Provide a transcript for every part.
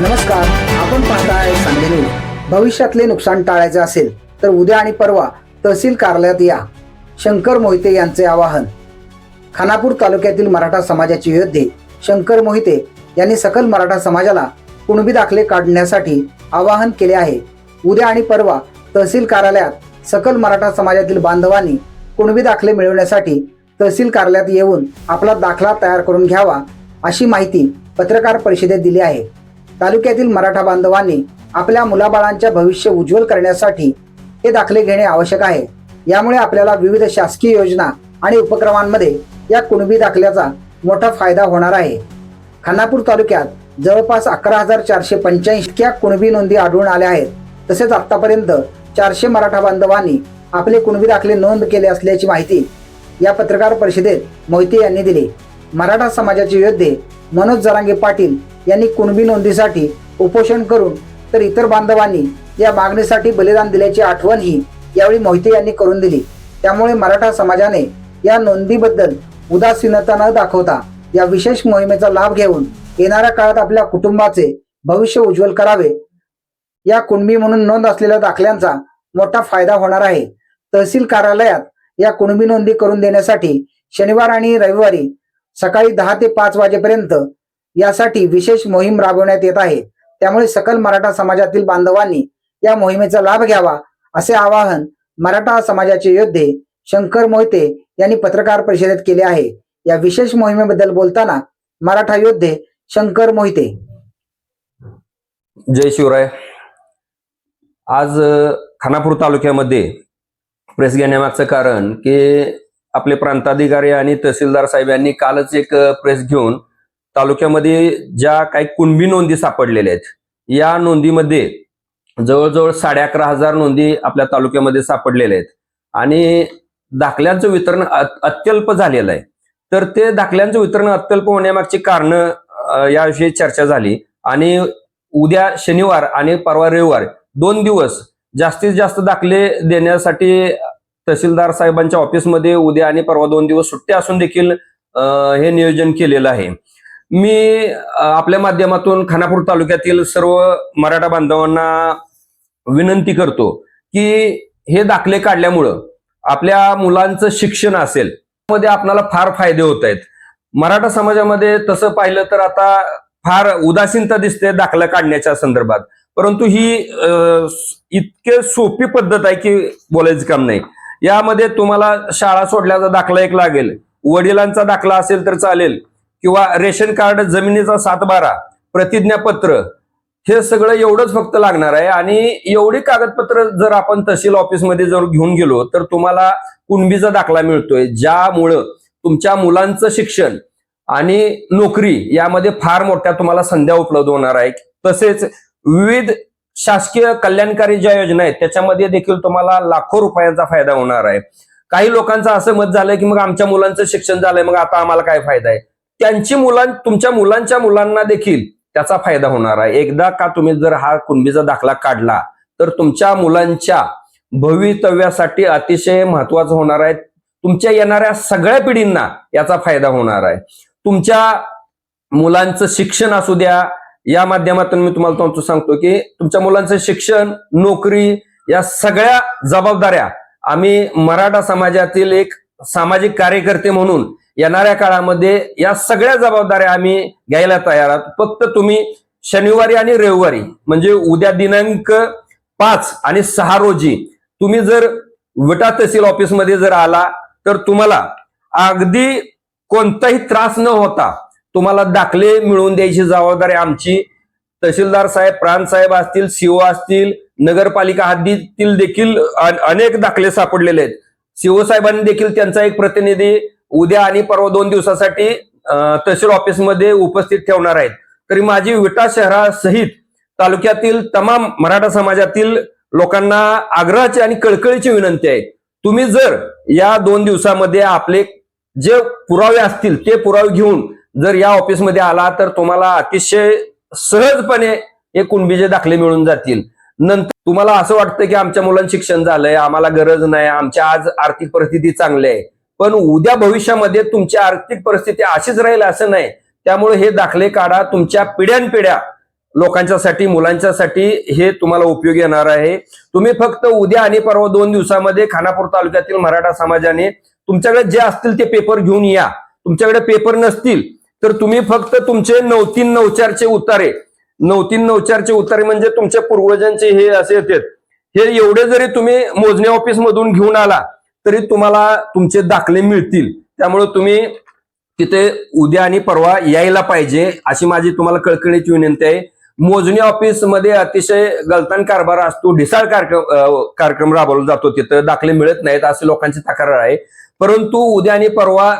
नमस्कार आपण पाहताय सांगली न्यूज भविष्यातले नुकसान टाळायचे असेल तर उद्या आणि परवा तहसील कार्यालयात या. शंकर मोहिते यांचे आवाहन. खानापूर तालुक्यातील मराठा समाजाचे योद्धे शंकर मोहिते यांनी सकल मराठा समाजाला कुणबी दाखले काढण्यासाठी आवाहन केले आहे. उद्या आणि परवा तहसील कार्यालयात सकल मराठा समाजातील बांधवांनी कुणबी दाखले मिळवण्यासाठी तहसील कार्यालयात येऊन आपला दाखला तयार करून घ्यावा अशी माहिती पत्रकार परिषदेत दिली आहे. तालुक्यातील मराठा बांधवांनी आपल्या मुलाबाळांच्या भविष्य उज्ज्वल करण्यासाठी हे दाखले घेणे आवश्यक आहे. यामुळे आपल्याला विविध शासकीय योजना आणि उपक्रमांमध्ये या कुणबी दाखल्याचा मोठा फायदा होणार आहे. खानापूर तालुक्यात जवळपास अकरा हजार चारशे पंच्याऐंशी इतक्या कुणबी नोंदी आढळून आल्या आहेत. तसेच आतापर्यंत चारशे मराठा बांधवांनी आपले कुणबी दाखले नोंद केले असल्याची माहिती या पत्रकार परिषदेत मोहिते यांनी दिली. मराठा समाजाचे योद्धे मनोज जरांगे पाटील यांनी कुणबी नोंदीसाठी उपोषण करून तर इतर बांधवांनी या मागणीसाठी बलिदान दिल्याची आठवणही यावेळी मोहिते यांनी करून दिली. त्यामुळे मराठा समाजाने या नोंदीबद्दल उदासीनता न दाखवता या विशेष मोहिमेचा लाभ घेऊन येणाऱ्या काळात आपल्या कुटुंबाचे भविष्य उज्ज्वल करावे. या कुणबी म्हणून नोंद असलेल्या दाखल्यांचा मोठा फायदा होणार आहे. तहसील कार्यालयात या कुणबी नोंदी करून देण्यासाठी शनिवार आणि रविवारी सकाळी दहा ते पाच वाजेपर्यंत यासाठी विशेष मोहीम राबवण्यात येत आहे. त्यामुळे सकल मराठा समाजातील बांधवांनी या मोहिमेचा लाभ घ्यावा असे आवाहन मराठा समाजाचे योद्धे शंकर मोहिते यांनी पत्रकार परिषदेत केले आहे. या विशेष मोहिमेबद्दल बोलताना मराठा योद्धे शंकर मोहिते. जय शिवराय. आज खानापूर तालुक्यामध्ये प्रेस घेण्यामागचं कारण की आपले प्रांताधिकारी आणि तहसीलदार साहेब यांनी कालच एक प्रेस घेऊन तालुक्यामध्ये ज्या काही कुणबी नोंदी सापडलेल्या आहेत या नोंदीमध्ये जवळजवळ साडे अकरा हजार नोंदी आपल्या तालुक्यामध्ये सापडलेल्या आहेत. आणि दाखल्यांचं वितरण अत्यल्प झालेलं आहे. तर ते दाखल्यांचं वितरण अत्यल्प होण्यामागची कारण याविषयी चर्चा झाली. आणि उद्या शनिवार आणि परवा रविवार दोन दिवस जास्तीत जास्त दाखले देण्यासाठी तहसीलदार साहेबांच्या ऑफिसमध्ये उद्या आणि परवा दोन दिवस सुट्ट्या असून देखील हे नियोजन केलेलं आहे. मी आपल्या माध्यमातून खानापूर तालुक्यातील सर्व मराठा बांधवांना विनंती करतो की हे दाखले काढल्यामुळं आपल्या मुलांचं शिक्षण असेल मध्ये आपल्याला फार फायदे होत आहेत. मराठा समाजामध्ये तसं पाहिलं तर आता फार उदासीनता दिसते दाखला काढण्याच्या संदर्भात. परंतु ही इतके सोपी पद्धत आहे की बोलायचं काम नाही. यामध्ये तुम्हाला शाळा सोडल्याचा दाखला एक लागेल. वडिलांचा दाखला असेल तर चालेल. किंवा रेशन कार्ड जमिनीचा सातबारा प्रतिज्ञापत्र हे सगळं एवढंच फक्त लागणार आहे. आणि एवढी कागदपत्र जर आपण तहसील ऑफिसमध्ये जर घेऊन गेलो तर तुम्हाला कुणबीचा दाखला मिळतोय. ज्यामुळं तुमच्या मुलांचं शिक्षण आणि नोकरी यामध्ये फार मोठ्या तुम्हाला संध्या उपलब्ध होणार आहे. तसेच विविध शासकीय कल्याणकारी ज्या योजना आहेत त्याच्यामध्ये देखील तुम्हाला लाखो रुपयांचा फायदा होणार आहे. काही लोकांचं असं मत झालंय की मग आमच्या मुलांचं शिक्षण झालंय मग आता आम्हाला काय फायदा आहे? त्यांची मुलां तुमच्या मुलांच्या मुलांना देखील त्याचा फायदा होणार आहे. एकदा का तुम्ही जर हा कुणबीचा दाखला काढला तर तुमच्या मुलांच्या भवितव्यासाठी अतिशय महत्वाचं होणार आहे. तुमच्या येणाऱ्या सगळ्या पिढींना याचा फायदा होणार आहे. तुमच्या मुलांचं शिक्षण असू द्या या माध्यमातून मी तुम्हाला तुमचं सांगतो की तुमच्या मुलांचं शिक्षण नोकरी या सगळ्या जबाबदाऱ्या आम्ही मराठा समाजातील एक सामाजिक कार्यकर्ते म्हणून येणाऱ्या काळामध्ये या सगळ्या जबाबदाऱ्या आम्ही घ्यायला तयार आहात. फक्त तुम्ही शनिवारी आणि रविवारी म्हणजे उद्या दिनांक पाच आणि सहा रोजी तुम्ही जर विटा तहसील ऑफिसमध्ये जर आला तर तुम्हाला अगदी कोणताही त्रास न होता तुम्हाला दाखले मिळवून द्यायची जबाबदारी आमची. तहसीलदार साहेब प्रांत साहेब असतील सीओ असतील नगरपालिका हद्दीतील देखील अनेक दाखले सापडलेले आहेत. सीओ साहेबांनी देखील त्यांचा एक प्रतिनिधी उद्या आणि परवा दोन दिवसासाठी तहसील ऑफिसमध्ये उपस्थित ठेवणार आहेत. तरी माझी विटा शहरासहित तालुक्यातील तमाम मराठा समाजातील लोकांना आग्रहाची आणि कळकळीची विनंती आहे. तुम्ही जर या दोन दिवसामध्ये आपले जे पुरावे असतील ते पुरावे घेऊन जर या ऑफिसमध्ये आला तर तुम्हाला अतिशय सहजपणे हे कुणबीचे दाखले मिळून जातील. नंतर तुम्हाला असं वाटतं की आमच्या मुलांचं शिक्षण झालंय आम्हाला गरज नाही आमच्या आज आर्थिक परिस्थिती चांगली आहे. पण उद्या भविष्यामध्ये तुमची आर्थिक परिस्थिती अशीच राहील असं नाही. त्यामुळे हे दाखले काढा तुमच्या पिढ्यानपिढ्या लोकांच्यासाठी मुलांच्यासाठी हे तुम्हाला उपयोग येणार आहे. तुम्ही फक्त उद्या आणि परवा दोन दिवसामध्ये खानापूर तालुक्यातील मराठा समाजाने तुमच्याकडे जे असतील ते पेपर घेऊन या. तुमच्याकडे पेपर नसतील तर तुम्ही फक्त तुमचे नऊ तीन नऊ चारचे उतारे नऊ तीन नऊ चारचे उतारे म्हणजे तुमच्या पूर्वजांचे हे असे येतात. हे एवढे जरी तुम्ही मोजणी ऑफिस मधून घेऊन आला तरी तुम्हाला तुमचे दाखले मिळतील. त्यामुळे तुम्ही तिथे उद्या आणि परवा यायला पाहिजे अशी माझी तुम्हाला कळकळीची विनंती आहे. मोजणी ऑफिसमध्ये अतिशय गलतान कारभार असतो ढिसाळ कार्यक्रम कार्यक्रम राबवला जातो. तिथं दाखले मिळत नाहीत असे लोकांची तक्रार आहे. परंतु उद्या आणि परवा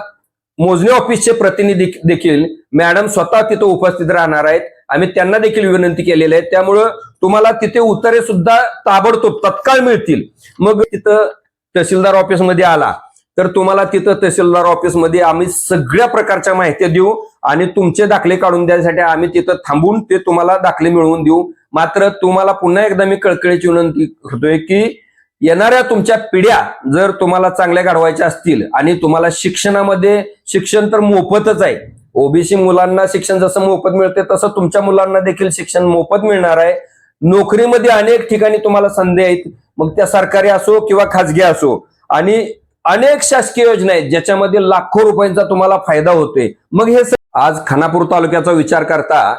मोजणी ऑफिसचे प्रतिनिधी देखील मॅडम स्वतः तिथं उपस्थित राहणार आहेत. आम्ही त्यांना देखील विनंती केलेली आहे. त्यामुळं तुम्हाला तिथे उत्तरे सुद्धा ताबडतोब तत्काळ मिळतील. मग तिथं तहसीलदार ऑफिसमध्ये आला. तर तुम्हाला तिथं तहसीलदार ऑफिसमध्ये आम्ही सगळ्या प्रकारच्या माहिती देऊ आणि तुमचे दाखले काढून द्यायसाठी आम्ही तिथं थांबून ते तुम्हाला दाखले मिळवून देऊ. मात्र तुम्हाला पुन्हा एकदा मी कळकळीची विनंती करतोय की येणाऱ्या तुमच्या पिढ्या जर तुम्हाला चांगल्या घडवायच्या असतील आणि तुम्हाला शिक्षणामध्ये शिक्षण तर मोफतच आहे. ओबीसी मुलांना शिक्षण जसं मोफत मिळते तसं तुमच्या मुलांना देखील शिक्षण मोफत मिळणार आहे. नोकरीमध्ये अनेक ठिकाणी तुम्हाला संधी आहेत. मग त्या सरकारी असो किंवा खाजगी असो. आणि अनेक शासकीय योजना आहेत ज्याच्यामध्ये लाखो रुपयांचा तुम्हाला फायदा होतोय. मग हे आज खानापूर तालुक्याचा विचार करता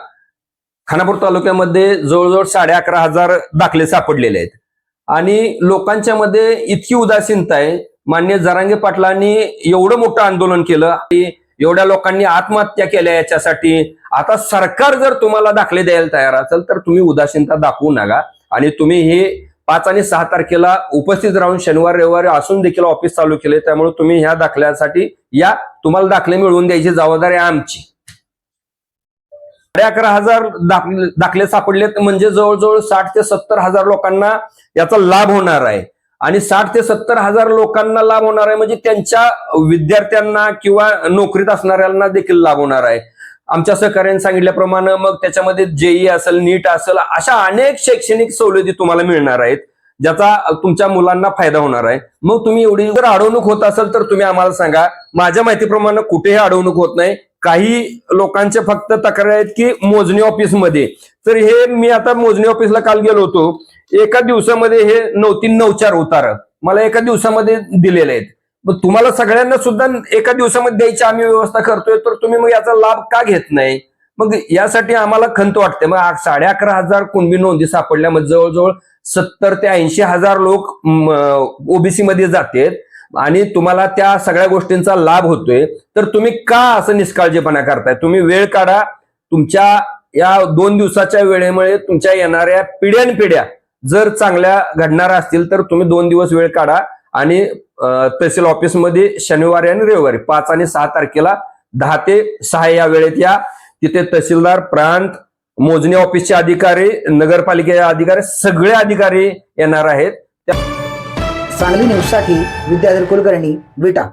खानापूर तालुक्यामध्ये जवळजवळ साडे अकरा हजार दाखले सापडलेले आहेत. आणि लोकांच्या मध्ये इतकी उदासीनता आहे. मान्य जरांगे पाटलांनी एवढं मोठं आंदोलन केलं की एवढ्या लोकांनी आत्महत्या केल्या याच्यासाठी. आता सरकार जर तुम्हाला दाखले द्यायला तयार असेल तर तुम्ही उदासीनता दाखवू नका. आणि तुम्ही हे पाच आणि सहा तारखेला उपस्थित राहून शनिवार रविवारी असून देखील ऑफिस चालू केले त्यामुळे तुम्ही ह्या दाखल्यासाठी या तुम्हाला दाखले मिळवून द्यायची जबाबदारी आहे आमची. साडे अकरा हजार दाखले दाखले सापडलेत. म्हणजे जवळजवळ साठ ते सत्तर हजार लोकांना याचा लाभ होणार आहे. आणि साठ ते सत्तर हजार लोकांना लाभ होणार आहे म्हणजे त्यांच्या विद्यार्थ्यांना किंवा नोकरीत असणाऱ्यांना देखील लाभ होणार आहे. आमच्या सहकार्याने सांगितल्याप्रमाणे मग त्याच्यामध्ये जेई असेल नीट असेल अशा अनेक शैक्षणिक सवलती तुम्हाला मिळणार आहेत ज्याचा तुमच्या मुलांना फायदा होणार आहे. मग तुम्ही एवढी जर अडवणूक होत असेल तर तुम्ही आम्हाला सांगा. माझ्या माहितीप्रमाणे कुठेही अडवणूक होत नाही. काही लोकांचे फक्त तक्रार आहेत की मोजणी ऑफिसमध्ये तर हे मी आता मोजणी ऑफिसला काल गेलो होतो. एका दिवसामध्ये हे नऊ तीन नऊ चार उतार. मला एका दिवसामध्ये दिलेले आहेत. मग तुम्हाला सगळ्यांना सुद्धा एका दिवसामध्ये द्यायची आम्ही व्यवस्था करतोय तर तुम्ही मग याचा लाभ का घेत नाही? मग यासाठी आम्हाला खंत वाटते. मग साडे अकरा हजार कुणबी नोंदी सापडल्या. मग जवळजवळ सत्तर ते ऐंशी हजार लोक ओबीसी मध्ये जातेत. आणि तुम्हाला त्या सगळ्या गोष्टींचा लाभ होतोय. तर तुम्ही का असं निष्काळजीपणा करताय? तुम्ही वेळ काढा. तुमच्या या दोन दिवसाच्या वेळेमुळे तुमच्या येणाऱ्या पिढ्यानपिढ्या जर चांगल्या घडणाऱ्या असतील तर तुम्ही दोन दिवस वेळ काढा. आणि तहसील ऑफिसमध्ये शनिवारी आणि रविवारी पाच आणि सहा तारखेला दहा ते सहा या वेळेत या. तिथे तहसीलदार प्रांत मोजणी ऑफिसचे अधिकारी नगरपालिकेचे अधिकारी सगळे अधिकारी येणार आहेत. त्या सांगली न्यूजसाठी विद्याधर कुलकर्णी विटा.